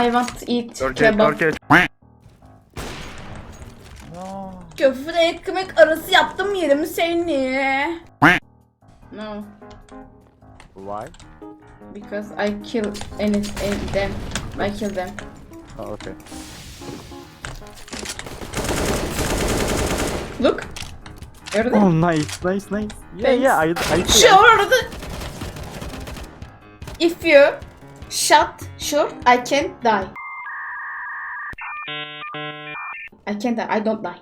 I want to eat kebab. Turkey. Köfte ekmek arası yaptım yerim seni. No, Why? because I kill any, any them. I kill them. Oh, okay. Look. Gördün Oh, nice, nice, nice. Yeah, Thanks. yeah, I, I see. Şu orada. If you shot short, I can't die. I can't die. I don't die.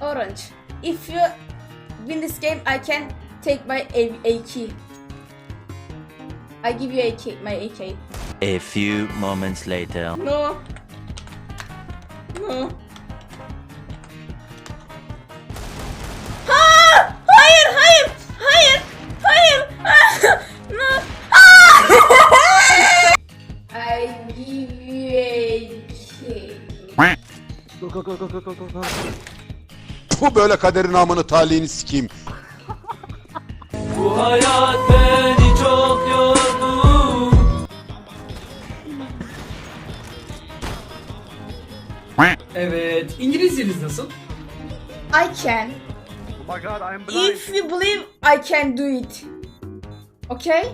Orange. If you win this game, I can take my A AK. I give you AK, my AK. A few moments later. No. No. Bu böyle kaderin amını talihini sikeyim. Bu hayat beni çok yordu. Evet. İngilizceniz nasıl? I can. Oh my god, I'm blind. If you believe I can do it. Okay?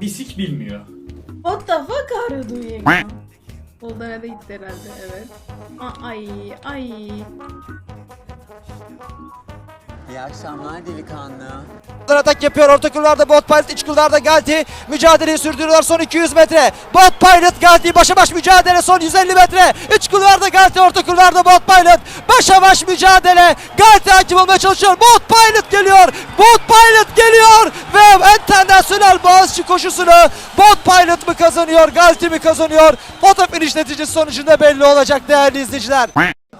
Bisik bilmiyor. What the fuck are you doing? Oldan'a da gitti herhalde evet. Aa, Ay ay. İyi akşamlar delikanlı. atak yapıyor. Orta kulvarda Bot Pilot, iç kulvarda Galti. Mücadeleyi sürdürüyorlar son 200 metre. Bot Pilot Galti başa baş mücadele son 150 metre. İç kulvarda Galti, orta kulvarda Bot Pilot. Başa baş mücadele. Galti hakim olmaya çalışıyor. Bot Pilot geliyor. Bot Pilot geliyor. Ve enternasyonel Boğaziçi koşusunu Pilot mı kazanıyor, Galti mi kazanıyor? Foto finish neticesi sonucunda belli olacak değerli izleyiciler.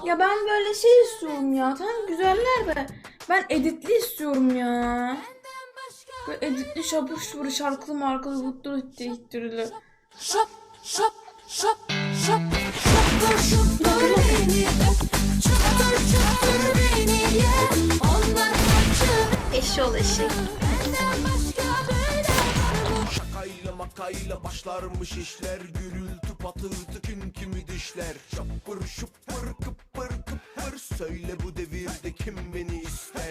Ya ben böyle şey istiyorum ya. Tamam güzeller de. Ben editli istiyorum ya. Böyle editli şapur şupur şarkılı markalı mutlu hittirili. Şop şop şop şop şopur şopur beni Çupur çupur beni ye Onlar kaçır Eşol eşek. Şakayla makayla başlarmış işler Gürültü patırtı kim kimi dişler. Şapır şupır kıpır kıpır Söyle bu devirde kim beni ister